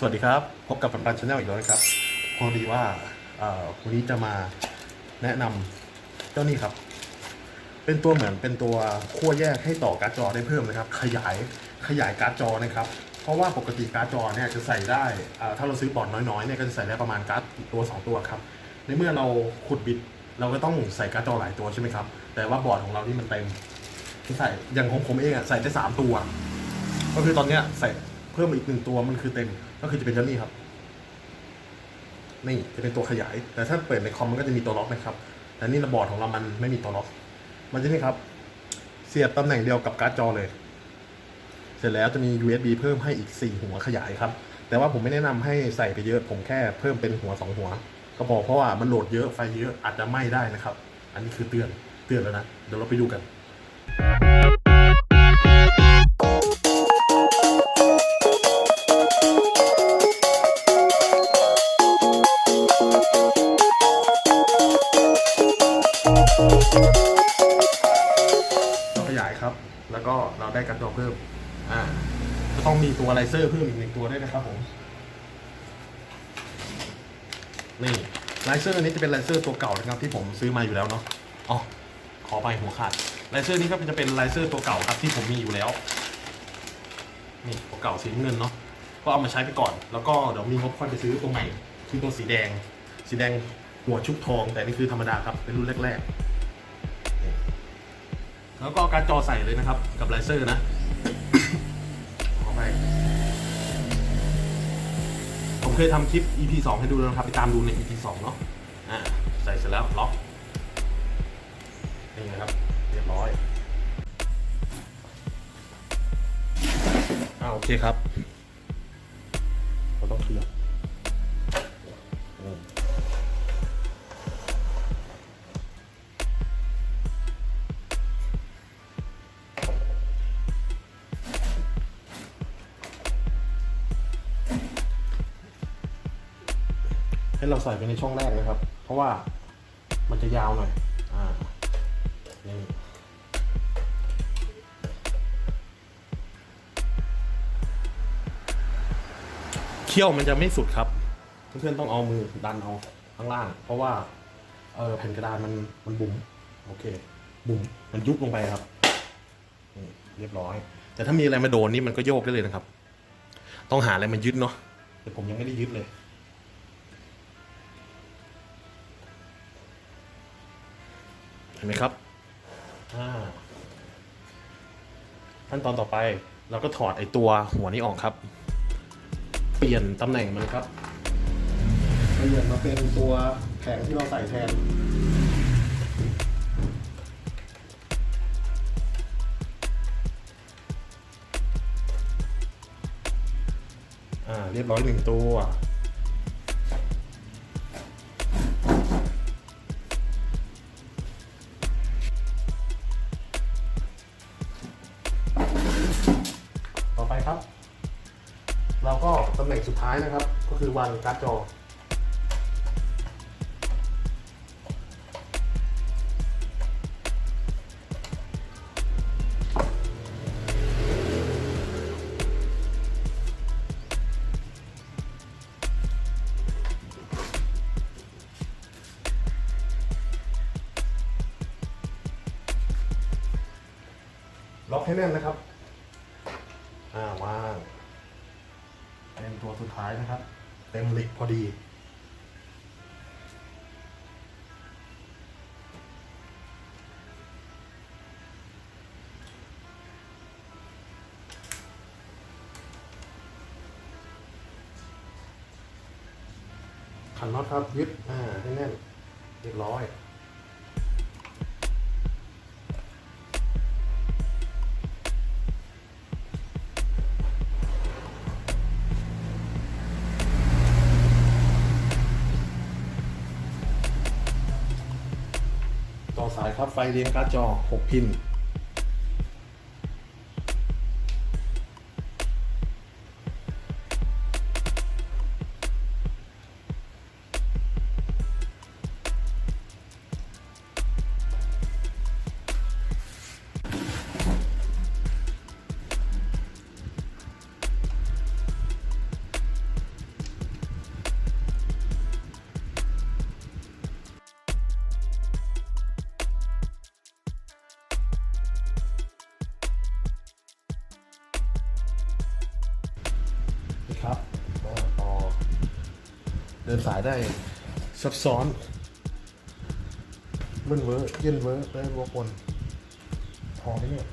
สวัสดีครับ พบกับปันปันชาแนลอีกแล้วนะครับพอดีว่าวันนี้จะมาแนะนำเจ้านี่ครับ เป็นตัวเหมือนเป็นตัวขั้วแยกให้ต่อการ์ดจอได้เพิ่มนะครับ ขยายขยายการ์ดจอนะครับ เพราะว่าปกติการ์ดจอเนี่ยจะใส่ได้ถ้าเราซื้อปอร์ดน้อยๆเนี่ยก็จะใส่ได้ประมาณการ์ดตัว 2 ตัวครับในเมื่อเราขุดบิดเราก็ต้องใส่การ์ดจอหลายตัวใช่ไหมครับ แต่ว่าบอร์ดของเราที่มันเต็มที่ใส่อย่างของผมเองอะใส่ได้สามตัว ก็คือตอนเนี้ยใส่ พิ่มอีกหนึ่งตัวมันคือเต็ม ก็คือจะเป็นเจ้านี่ครับ นี่จะเป็นตัวขยาย แต่ถ้าเปิดในคอมมันก็จะมีตัวล็อกนะครับ แต่นี่ระบอร์ดของเรามันไม่มีตัวล็อก มันจะนี่ครับ เสียบตำแหน่งเดียวกับการ์ดจอเลย เสร็จแล้วจะมี USB เพิ่มให้อีก 4 หัวขยายครับ แต่ว่าผมไม่แนะนำให้ใส่ไปเยอะ ผมแค่เพิ่มเป็นหัว 2 หัว ก็พอเพราะว่ามันโหลดเยอะไฟเยอะอาจจะไหม้ได้นะครับ อันนี้คือเตือนเตือนแล้วนะ เดี๋ยวเราไปดูกัน แล้วก็เราได้การ์ดจอเพิ่ม อ่าจะต้องมีตัวไลเซอร์เพิ่มอีกหนึ่งตัวด้วยนะครับผม นี่ไลเซอร์อันนี้จะเป็นไลเซอร์ตัวเก่านะครับที่ผมซื้อมาอยู่แล้วเนาะ อ๋อ ขอไปหัวขาดไลเซอร์นี้ก็จะเป็นไลเซอร์ตัวเก่าครับที่ผมมีอยู่แล้ว นี่ตัวเก่าสีเงินเนาะ ก็เอามาใช้ไปก่อน แล้วก็เดี๋ยวมีงบค่อยไปซื้อตัวใหม่ คือตัวสีแดง สีแดงหัวชุบทอง แต่นี่คือธรรมดาครับ เป็นรุ่นแรกๆ แล้วก็เอาการจอใส่เลยนะครับ กับไลเซอร์นะขอไปผมเคยทำคลิป EP 2 ให้ดูแล้วนะครับ ไปตามดูใน EP 2 เนาะอ่าใส่เสร็จแล้วล็อกนี่นะครับ เรียบร้อยอ่าโอเคครับเราต้องเคลียร์ ให้เราใส่ไปในช่องแรกนะครับ เพราะว่ามันจะยาวหน่อย อ่า นี่เขี้ยวมันจะไม่สุดครับ เพื่อนๆต้องเอามือดันเอาข้างล่าง เพราะว่า เออแผ่นกระดานมันมันบุ๋มโอเค บุ๋มมันยุบลงไปครับเรียบร้อย แต่ถ้ามีอะไรมาโดนนี่มันก็โยกได้เลยนะครับ ต้องหาอะไรมายึดเนาะแต่ผมยังไม่ได้ยึดเลย ไหมครับอ่าขั้นตอนต่อไปเราก็ถอดไอตัวหัวนี้ออกครับ เปลี่ยนตำแหน่งมันครับเปลี่ยนมาเป็นตัวแผงที่เราใส่แทนอ่าเรียบร้อยหนึ่งตัว ครับ เราก็ตำแหน่งสุดท้ายนะครับ ก็คือวางการ์ดจอ ล็อกให้แน่นนะครับ อ่าวาง เป็นตัวสุดท้ายนะครับ เต็มเหล็กพอดีขันน็อตครับยึดอ่าให้แน่นเรียบร้อย ต่อสายครับไฟเลี้ยงการ์ดจอ 6 พิน เดินสายได้ซับซ้อนมึนเวอร์เย็นเวอร์ได้วกวนพอไหมเนี่ย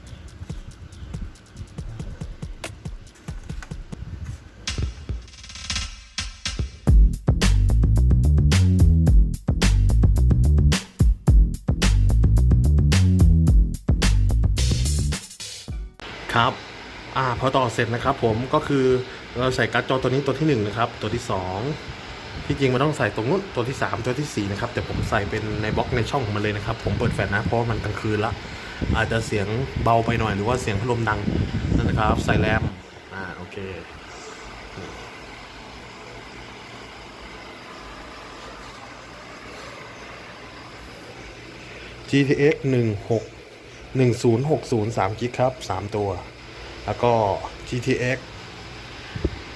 ครับ อ่า พอต่อเสร็จนะครับผม ก็คือเราใส่การ์ดจอตัวนี้ตัวที่หนึ่งนะครับ ตัวที่สอง ที่จริงมันต้องใส่ตรงนู้นตัวที่สามตัวที่สี่นะครับ แต่ผมใส่เป็นในบล็อกในช่องของมันเลยนะครับ ผมเปิดแฟลชนะเพราะมันกลางคืนละ อาจจะเสียงเบาไปหน่อยหรือว่าเสียงพัดลมดังนั่นนะครับ ใส่แรมอ่าโอเค GTX 16 1060 3กิกครับ 3 ตัว แล้วก็ GTX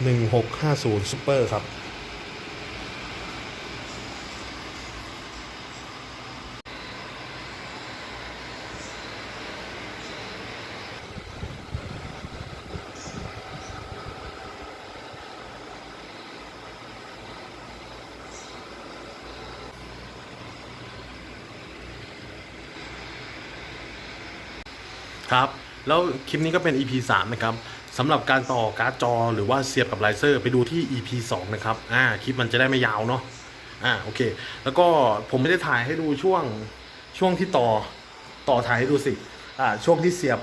1650 Super ครับ ครับ แล้วคลิปนี้ก็เป็น EP 3 นะครับสำหรับการต่อการ์ดจอหรือว่าเสียบกับไลเซอร์ไปดูที่ EP 2 นะครับ อ่า คลิปมันจะได้ไม่ยาวเนาะ อ่า โอเค แล้วก็ผมไม่ได้ถ่ายให้ดูช่วงช่วงที่ต่อต่อถ่ายให้ดูสิ อ่า ช่วงที่เสียบ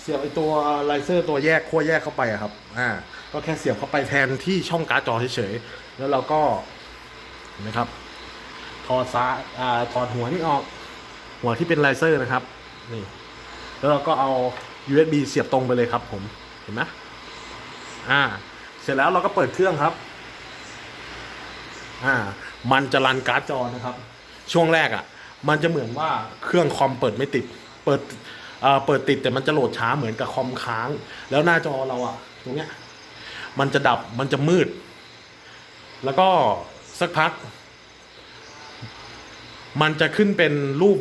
เสียบไอตัวไลเซอร์ตัวแยกขั้วแยกเข้าไปอะครับ อ่า ก็แค่เสียบเข้าไปแทนที่ช่องการ์ดจอเฉยๆ แล้วเราก็เห็นไหมครับ ถอดซ้ายอ่า ถอดหัวนี่ออก หัวที่เป็นไลเซอร์นะครับ นี่ แล้วเราก็เอา USB เสียบตรงไปเลยครับ ผมเห็นไหมอ่า เสร็จแล้วเราก็เปิดเครื่องครับ อ่า มันจะรันการ์ดจอนะครับ ช่วงแรกอะ่ะ มันจะเหมือนว่าเครื่องคอมเปิดไม่ติด เปิดอ่าเปิดติดแต่มันจะโหลดช้าเหมือนกับคอมค้าง แล้วหน้าจอเราอะ่ะ ตรงเนี้ย มันจะดับมันจะมืด แล้วก็สักพัก มันจะขึ้นเป็นรูป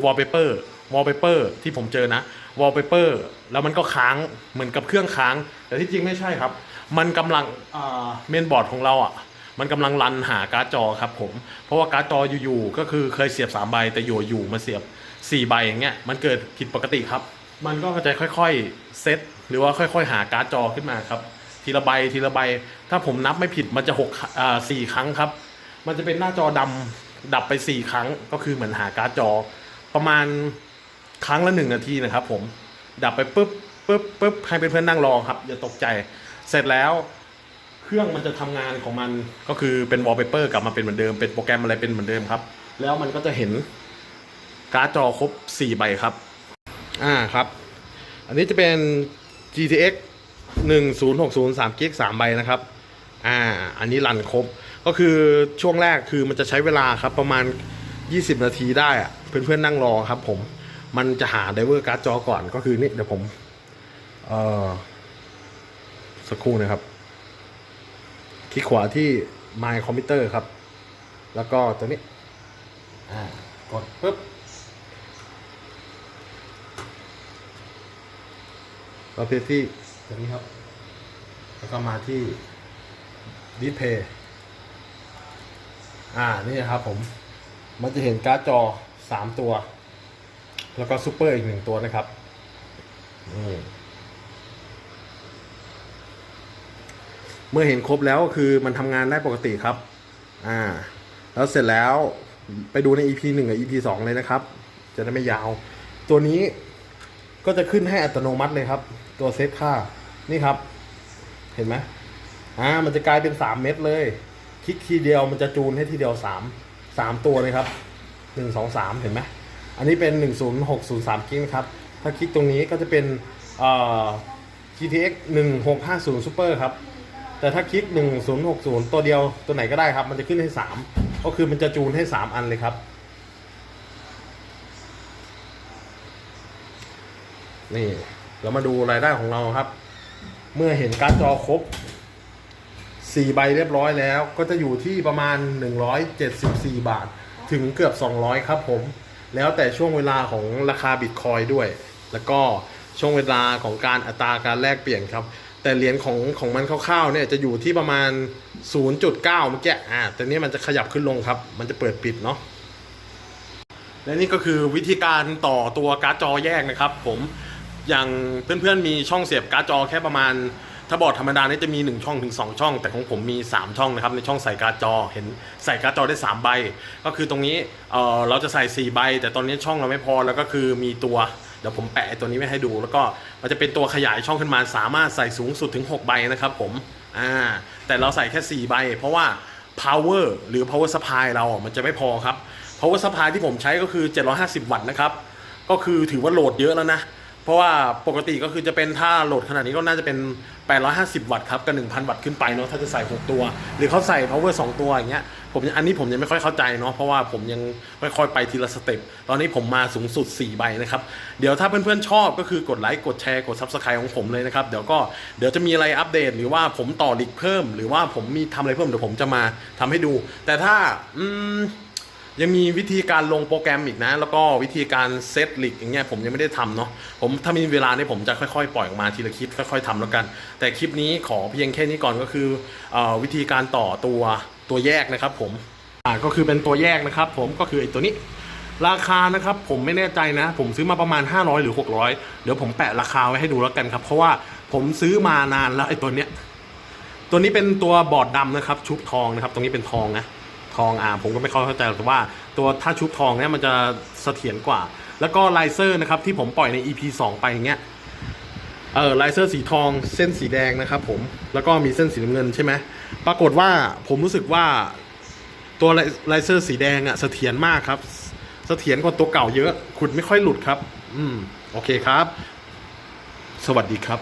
wallpaper wallpaper ที่ผมเจอนะ wallpaper แล้วมันก็ค้างเหมือนกับเครื่องค้าง แต่ที่จริงไม่ใช่ครับ มันกำลังเมนบอร์ดของเราอะมันกำลังรันหาการ์ดจอครับผม เพราะว่าการ์ดจออยู่ๆก็คือเคยเสียบ 3 ใบ แต่อยู่ๆมาเสียบ 4 ใบอย่างเงี้ยมันเกิดผิดปกติครับ มันก็จะค่อยๆเซตหรือว่าค่อย ๆ หาการ์ดจอขึ้นมาครับทีละใบทีละใบ ถ้าผมนับไม่ผิดมันจะหกอ่าสี่ครั้งครับ มันจะเป็นหน้าจอดำดับไปสี่ครั้งก็คือเหมือนหาการ์ดจอ ประมาณ ครั้งละหนึ่งนาทีนะครับ ผมดับไปปุ๊บปุ๊บปุ๊บให้เพื่อนๆนั่งรอครับอย่าตกใจ เสร็จแล้วเครื่องมันจะทำงานของมันก็คือเป็นวอลเปเปอร์กลับมาเป็นเหมือนเดิมเป็นโปรแกรมอะไรเป็นเหมือนเดิมครับ แล้วมันก็จะเห็นการ์ดจอครบ 4 ใบครับ อ่าครับ อันนี้จะเป็น GTX 1060 3 g ก3ใบนะครับ อ่า อันนี้รันครบ ก็คือช่วงแรกคือมันจะใช้เวลาครับประมาณ 20 นาทีได้อะเพื่อนๆนั่งรอครับผม มันจะหาไดเวอร์การ์ดจอก่อนก็คือนี่เดี๋ยวผม เอ่อ สักครู่นะครับ คลิกขวาที่ My Computer ครับ แล้วก็ตัวนี้ อ่ากดปุ๊บเราไปที่ตัวนี้ครับ แล้วก็มาที่ Display อ่า นี่นะครับผม มันจะเห็นการ์ดจอ 3 ตัว แล้วก็ซูเปอร์อีกหนึ่งตัวนะครับนี่เมื่อเห็นครบแล้วคือมันทำงานได้ปกติครับ อ่า แล้วเสร็จแล้วไปดูใน EP 1 กับ EP 2 เลยนะครับ จะได้ไม่ยาว ตัวนี้ก็จะขึ้นให้อัตโนมัติเลยครับ ตัวเซตค่า นี่ครับ เห็นไหมอ่า มันจะกลายเป็น 3 เม็ดเลย คลิกทีเดียวมันจะจูนให้ทีเดียว 3 3 ตัวเลยครับ 1 2 3 เห็นไหม อันนี้เป็น 10603 กิกนะครับ ถ้าคลิกตรงนี้ก็จะเป็นเอ่อ GTX 1650 Super ครับ แต่ถ้าคลิก 1060 ตัวเดียวตัวไหนก็ได้ครับ มันจะขึ้นให้ 3 ก็คือมันจะจูนให้ 3 อันเลยครับ นี่ เรามาดูรายได้ของเราครับ เมื่อเห็นการ์ดจอครบ 4 ใบเรียบร้อยแล้ว ก็จะอยู่ที่ประมาณ 174 บาท ถึงเกือบ 200 ครับผม แล้วแต่ช่วงเวลาของราคาบิตคอยด้วย แล้วก็ช่วงเวลาของการอัตราการแลกเปลี่ยนครับ แต่เหรียญของของมันคร่าวๆเนี่ยจะอยู่ที่ประมาณ 0.9 เมื่อกี้อ่าแต่นี้มันจะขยับขึ้นลงครับ มันจะเปิดปิดเนาะและนี่ก็คือวิธีการต่อตัวการ์ดจอแยกนะครับ ผมอย่างเพื่อนๆมีช่องเสียบการ์ดจอแค่ประมาณ ถ้าบอร์ดธรรมดาเนี่ยจะมี 1 ช่องถึง 2 ช่อง แต่ของผมมี 3 ช่องนะครับ ในช่องใส่การ์ดจอ เห็นใส่การ์ดจอได้ 3 ใบ ก็คือตรงนี้เออเราจะใส่ 4 ใบ แต่ตอนนี้ช่องเราไม่พอแล้วก็คือมีตัวเดี๋ยวผมแปะตัวนี้ไว้ให้ดู แล้วก็มันจะเป็นตัวขยายช่องขึ้นมาสามารถใส่สูงสุดถึง 6 ใบนะครับผมอ่าแต่เราใส่แค่ 4 ใบ เพราะว่า power หรือ power supply เรา มันจะไม่พอครับ power supply ที่ผมใช้ก็คือ 750 วัตต์นะครับก็คือถือว่าโหลดเยอะแล้วนะ ราะว่าปกติก็คือจะเป็นถ้าโหลดขนาดนี้ก็น่าจะเป็น 850 วัตต์ครับกับ1,000 วัตต์ขึ้นไปเนาะถ้าจะใส่ 6 ตัว หรือเขาใส่ power 2 ตัวอย่างเงี้ยผมอันนี้ผมยังไม่ค่อยเข้าใจเนาะเพราะว่าผมยังไม่ค่อยไปทีละสเต็ปตอนนี้ผมมาสูงสุด 4 ใบนะครับ เดี๋ยวถ้าเพื่อนๆชอบก็คือกดไลค์กดแชร์กด subscribe ของผมเลยนะครับ เดี๋ยวก็เดี๋ยวจะมีอะไรอัปเดต หรือว่าผมต่อลิกเพิ่ม หรือว่าผมมีทำอะไรเพิ่มเดี๋ยวผมจะมาทำให้ดู แต่ถ้าอืม ยังมีวิธีการลงโปรแกรมอีกนะ แล้วก็วิธีการเซตลิกอย่างเงี้ยผมยังไม่ได้ทำเนาะผมถ้ามีเวลาเนี่ยผมจะค่อยๆ ปล่อยออกมาทีละคลิปค่อยๆทำแล้วกัน แต่คลิปนี้ขอเพียงแค่นี้ก่อนก็คือเออวิธีการต่อตัวตัวแยกนะครับ ผมอ่าก็คือเป็นตัวแยกนะครับ ผมก็คือไอ้ตัวนี้ราคานะครับผมไม่แน่ใจนะ ผมซื้อมาประมาณ 500 หรือ 600 เดี๋ยวผมแปะราคาไว้ให้ดูแล้วกันครับ เพราะว่าผมซื้อมานานแล้วไอ้ตัวเนี้ยตัวนี้เป็นตัวบอร์ดดำนะครับ ชุบทองนะครับ ตรงนี้เป็นทองนะ ทองอ่าผมก็ไม่ค่อยเข้าใจหรอกแต่ว่าตัวถ้าชุบทองเนี่ยมันจะเสถียรกว่า แล้วก็ไลเซอร์นะครับที่ผมปล่อยใน EP 2 ไปอย่างเงี้ยเออไลเซอร์สีทองเส้นสีแดงนะครับผมแล้วก็มีเส้นสีน้ำเงินใช่ไหมปรากฏว่าผมรู้สึกว่าตัวไลเซอร์สีแดงอะเสถียรมากครับเสถียรกว่าตัวเก่าเยอะขุดไม่ค่อยหลุดครับ อืมโอเคครับ สวัสดีครับ